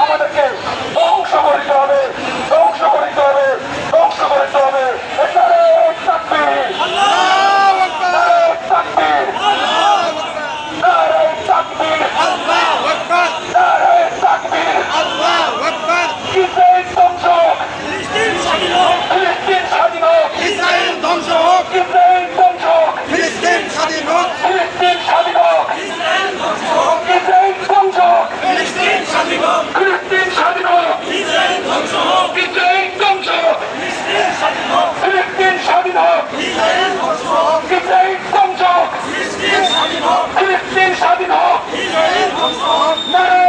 আমাদেরকে ধ্বংস করতে হবে ধ্বংস করতে হবে ধ্বংস করতে হবে এটারে তাকবীর নারে তাকবীর নারে তাকবীর নারে তাকবীর ঈদের ধ্বংস ফিলিস্তিন স্বাধীন হোক ঈদের ধ্বংস ফিলিস্তিন স্বাধীন হোক ঈদের ধ্বংস ফিলিস্তিন স্বাধীন হোক ঈদের ধ্বংস ফিলিস্তিন স্বাধীন হোক ঈদের ধ্বংস ফিলিস্তিন স্বাধীন হোক। নারে